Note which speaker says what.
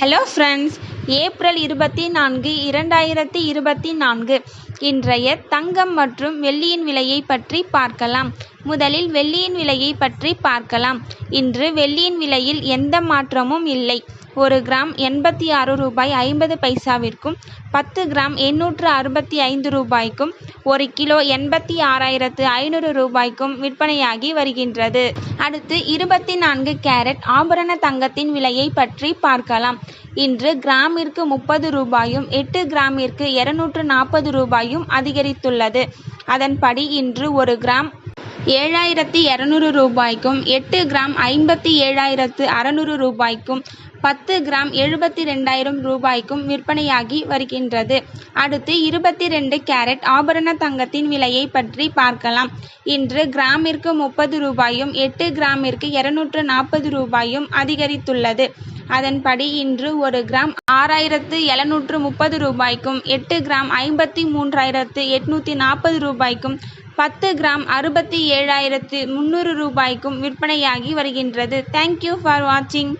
Speaker 1: Hello friends April இருபத்தி நான்கு இரண்டாயிரத்தி இருபத்தி நான்கு. இன்றைய தங்கம் மற்றும் வெள்ளியின் விலையை பற்றி பார்க்கலாம். முதலில் வெள்ளியின் விலையை பற்றி பார்க்கலாம். இன்று வெள்ளியின் விலையில் எந்த மாற்றமும் இல்லை. ஒரு கிராம் எண்பத்தி ஆறு ரூபாய் ஐம்பது பைசாவிற்கும் பத்து கிராம் எண்ணூற்று அறுபத்தி ஐந்து ரூபாய்க்கும் ஒரு கிலோ எண்பத்தி ஆறாயிரத்து ஐநூறு ரூபாய்க்கும் விற்பனையாகி வருகின்றது. அடுத்து இருபத்தி நான்கு கேரட் ஆபரண தங்கத்தின் விலையை பற்றி பார்க்கலாம். இன்று கிராமிற்கு முப்பது ரூபாயும் எட்டு கிராமிற்கு இருநூற்று நாற்பது ரூபாயும் அதிகரித்துள்ளது. அதன்படி இன்று ஒரு கிராம் ஏழாயிரத்தி இரநூறு ரூபாய்க்கும் எட்டு கிராம் ஐம்பத்தி ஏழாயிரத்து அறநூறு ரூபாய்க்கும் பத்து கிராம் எழுபத்தி ரெண்டாயிரம் ரூபாய்க்கும் விற்பனையாகி வருகின்றது. அடுத்து இருபத்தி ரெண்டு கேரட் ஆபரண தங்கத்தின் விலையை பற்றி பார்க்கலாம். இன்று கிராமிற்கு முப்பது ரூபாயும் எட்டு கிராமிற்கு இருநூற்று நாற்பது ரூபாயும் அதிகரித்துள்ளது. அதன்படி இன்று ஒரு கிராம் ஆறாயிரத்து எழுநூற்று முப்பது ரூபாய்க்கும் எட்டு கிராம் ஐம்பத்தி மூன்றாயிரத்து எட்நூற்றி நாற்பது ரூபாய்க்கும் பத்து கிராம் அறுபத்தி ஏழாயிரத்து முந்நூறு ரூபாய்க்கும் விற்பனையாகி வருகின்றது. தேங்க்யூ ஃபார் வாட்சிங்